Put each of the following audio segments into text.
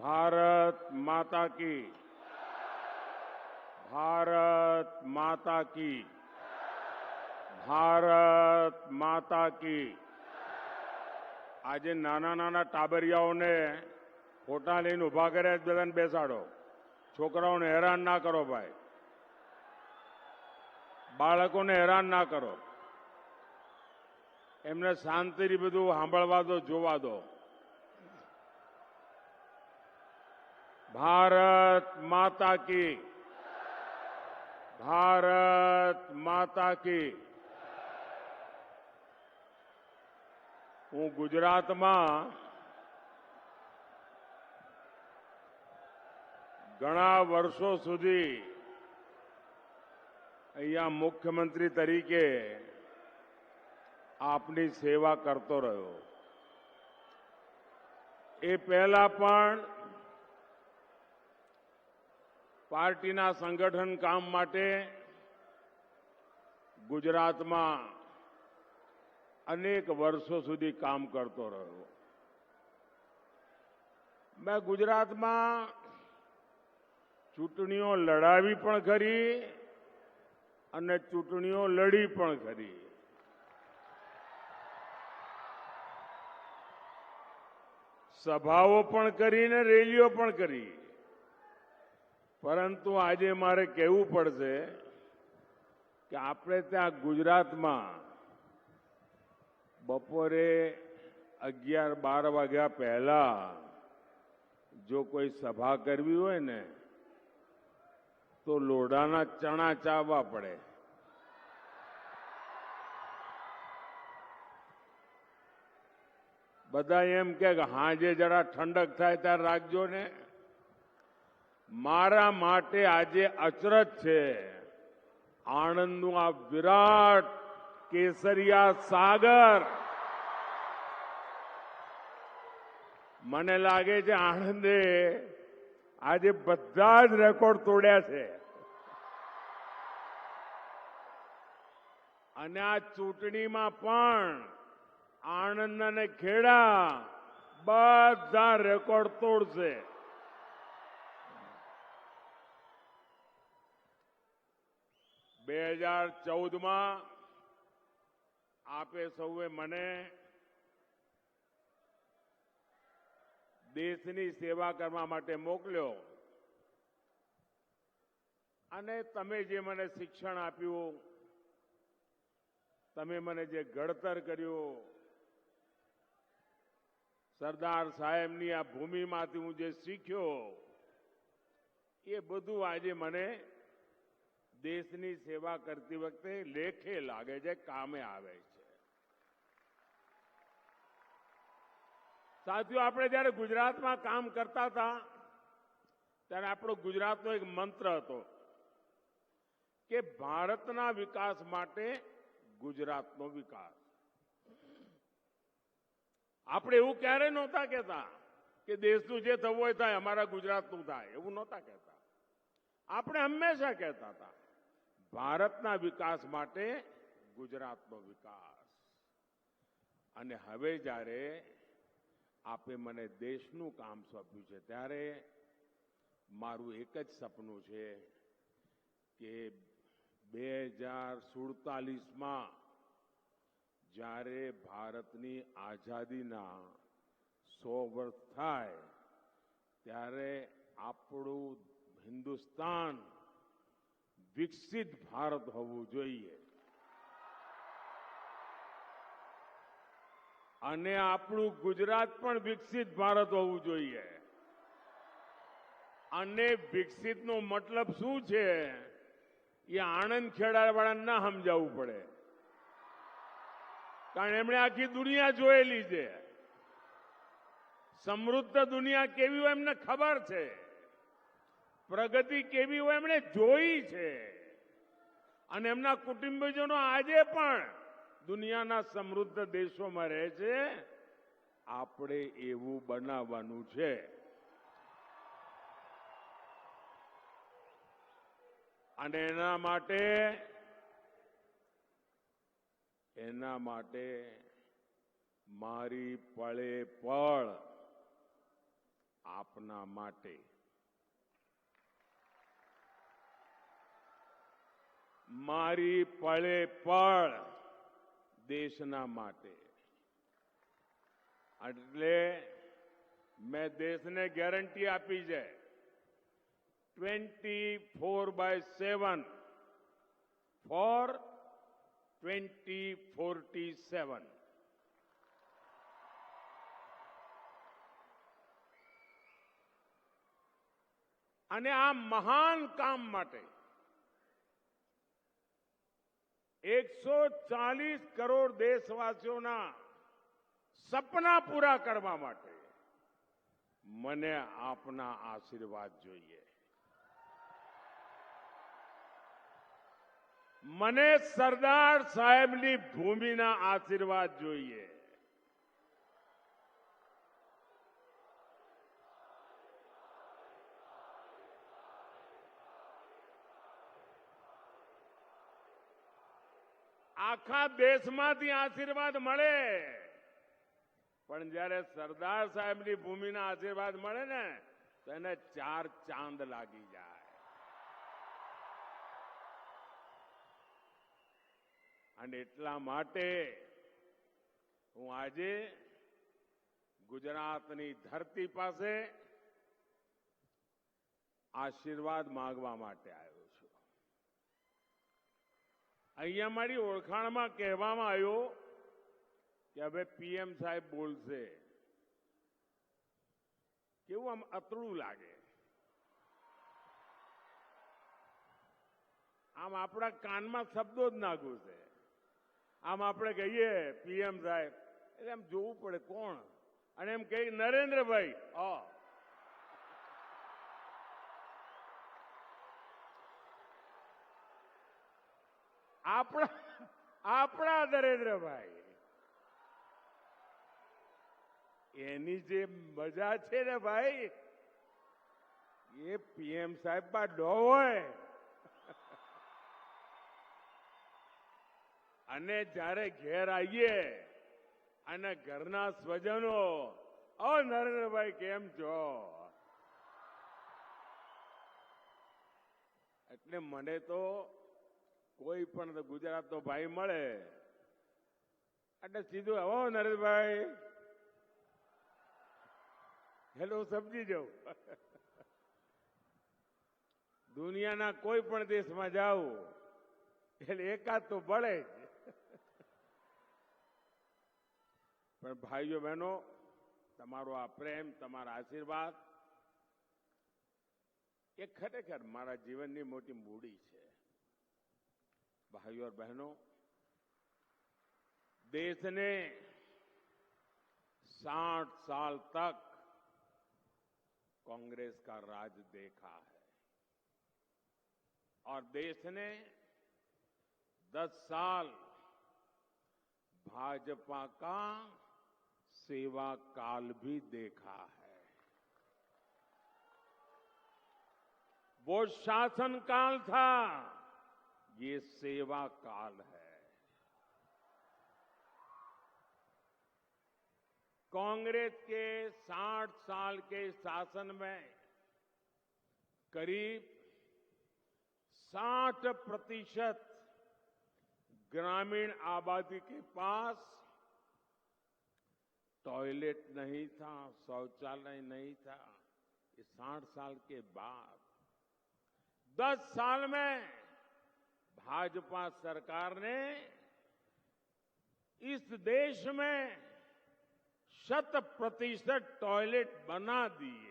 ભારત માતા કી ભારત માતા કી ભારત માતા કી આજે નાના નાના ટાબરિયાઓને ખોટા લઈને ઉભા કર્યા બધાને બેસાડો છોકરાઓને હેરાન ના કરો ભાઈ બાળકોને હેરાન ના કરો એમને શાંતિથી બધું સાંભળવા દો જોવા દો भारत माता की भारत माता की वो गुजरात में ઘણા વર્ષો સુધી અહીંયા મુખ્યમંત્રી તરીકે આપની સેવા કરતો રહ્યો એ પહેલા પણ પાર્ટીના સંગઠન કામ માટે ગુજરાતમાં અનેક વર્ષો સુધી કામ કરતો રહ્યો મેં ગુજરાતમાં ચૂંટણીઓ લડાવી પણ ખરી અને ચૂંટણીઓ લડી પણ ખરી સભાઓ પણ કરીને રેલીઓ પણ કરી પરંતુ આજે મારે કહેવું પડશે કે આપણે ત્યાં ગુજરાતમાં બપોરે અગિયાર બાર વાગ્યા પહેલા જો કોઈ સભા કરવી હોય ને તો લોઢાના ચણા ચાવવા પડે બધા એમ કે હાજે જરા ઠંડક થાય ત્યારે રાખજો ને મારા માટે આજે અચરજ છે આણંદનું આ વિરાટ કેસરિયા સાગર મને લાગે છે આણંદે આજે બધા જ રેકોર્ડ તોડ્યા છે અને આ ચૂંટણીમાં પણ આણંદ અને ખેડા બધા રેકોર્ડ તોડશે 2014 માં આપે સૌએ મને દેશની સેવા કરવા માટે મોકલ્યો અને તમે જે મને શિક્ષણ આપ્યું તમે મને જે ઘડતર કર્યું સરદાર સાહેબની આ ભૂમિમાંથી હું જે શીખ્યો એ બધું આજે મને દેશની સેવા કરતી વખતે લેખે લાગે છે કામે આવે છે સાથીઓ આપણે જ્યારે ગુજરાતમાં કામ કરતા હતા ત્યારે આપણો ગુજરાતનો એક મંત્ર હતો કે ભારતના વિકાસ માટે ગુજરાતનો વિકાસ આપણે એવું ક્યારે નહોતા કહેતા કે દેશનું જે થવું હોય થાય અમારા ગુજરાતનું થાય એવું નહોતા કહેતા આપણે હંમેશા કહેતા હતા ભારતના વિકાસ માટે ગુજરાતનો વિકાસ અને હવે જ્યારે આપે મને દેશનું કામ સોંપ્યું છે ત્યારે મારું એક જ સપનું છે કે બે હજાર સુડતાલીસમાં જ્યારે ભારતની આઝાદીના સો વર્ષ થાય ત્યારે આપણું હિન્દુસ્તાન વિકસિત ભારત હોવું જોઈએ અને આપણું ગુજરાત પણ વિકસિત ભારત હોવું જોઈએ અને વિકસિતનો મતલબ શું છે એ આણંદ ખેડાવાળાને ના સમજાવવું પડે કારણ એમણે આખી દુનિયા જોયેલી છે સમૃદ્ધ દુનિયા કેવી હોય એમને ખબર છે પ્રગતિ કેવી હોય એમણે જોઈ છે અને એમના કુટુંબીજનો આજે પણ દુનિયાના સમૃદ્ધ દેશોમાં રહે છે આપણે એવું બનાવવાનું છે અને એના માટે એના માટે મારી પળે પળ આપના માટે મારી પળેપળ દેશના માટે એટલે મે દેશને ગેરંટી આપી છે 24/7 4 247 અને આ મહાન કામ માટે 140 કરોડ દેશવાસીઓના સપના પૂરા કરવા માટે મને આપના આશીર્વાદ જોઈએ મને સરદાર સાહેબલી ભૂમિના આશીર્વાદ જોઈએ આખા દેશમાંથી આશીર્વાદ મળે પણ જ્યારે સરદાર સાહેબની ભૂમિના આશીર્વાદ મળે ને તેને ચાર ચાંદ લાગી જાય અને એટલા માટે હું આજે ગુજરાતની ધરતી પાસે આશીર્વાદ માંગવા માટે અહીંયા મારી ઓળખાણમાં કહેવામાં આવ્યો કે હવે પીએમ સાહેબ બોલશે કેવું આમ અતળું લાગે આમ આપણા કાનમાં શબ્દો જ ના ઘૂસે આમ આપણે કહીએ પીએમ સાહેબ એટલે આમ જોવું પડે કોણ અને એમ કહે નરેન્દ્રભાઈ હા આપણા આપણા દરેન્દ્રભાઈ એની જે મજા છે ને ભાઈ એ પીએમ સાહેબ ડો હોય અને જ્યારે ઘેર આવીએ અને ઘરના સ્વજનો ઓ નરેન્દ્રભાઈ કેમ છો એટલે મને તો કોઈ પણ ગુજરાતનો ભાઈ મળે એટલે સીધું આવો નરેશભાઈ હેલો સમજી જાઉં દુનિયાના કોઈ પણ દેશમાં જાઉં એટલે એકાદ તો બળે જ પણ ભાઈઓ બહેનો તમારો આ પ્રેમ તમારા આશીર્વાદ એ ખરેખર મારા જીવનની મોટી મૂડી છે भाइयों और बहनों देश ने 60 साल तक कांग्रेस का राज देखा है और देश ने 10 साल भाजपा का सेवा काल भी देखा है वो शासन काल था ये सेवा काल है कांग्रेस के 60 साल के शासन में करीब 60 प्रतिशत ग्रामीण आबादी के पास टॉयलेट नहीं था शौचालय नहीं था ये 60 साल के बाद 10 साल में भाजपा सरकार ने इस देश में शत प्रतिशत टॉयलेट बना दिए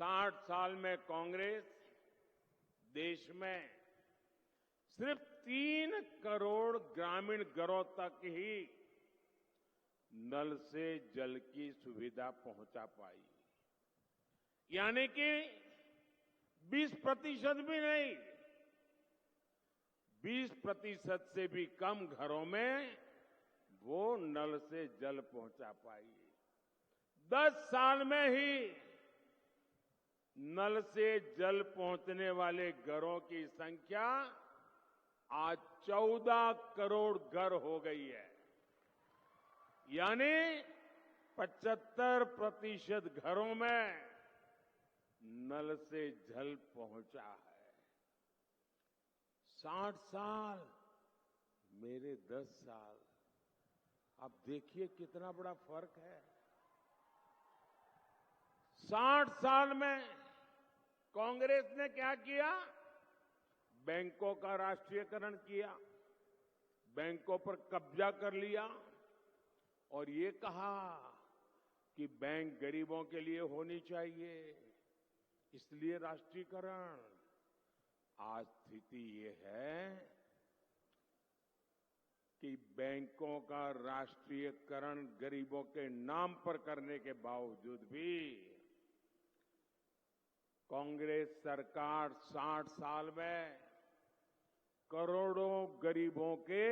साठ साल में कांग्रेस देश में सिर्फ तीन करोड़ ग्रामीण घरों तक ही नल से जल की सुविधा पहुंचा पाई यानी कि 20 प्रतिशत भी नहीं 20 प्रतिशत से भी कम घरों में वो नल से जल पहुंचा पाई दस साल में ही नल से जल पहुंचने वाले घरों की संख्या आज 14 करोड़ घर हो गई है यानी 75 प्रतिशत घरों में नल से जल पहुंचा है साठ साल मेरे दस साल आप देखिए कितना बड़ा फर्क है साठ साल में कांग्रेस ने क्या किया बैंकों का राष्ट्रीयकरण किया बैंकों पर कब्जा कर लिया और ये कहा कि बैंक गरीबों के लिए होनी चाहिए इसलिए राष्ट्रीयकरण आज स्थिति ये है कि बैंकों का राष्ट्रीयकरण गरीबों के नाम पर करने के बावजूद भी कांग्रेस सरकार 60 साल में करोड़ों गरीबों के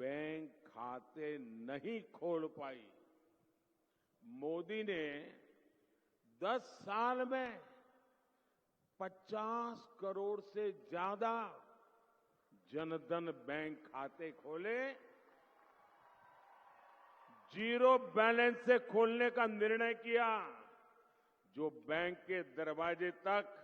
बैंक खाते नहीं खोल पाई मोदी ने दस साल में 50 करोड़ से ज्यादा जनधन बैंक खाते खोले जीरो बैलेंस से खोलने का निर्णय किया जो बैंक के दरवाजे तक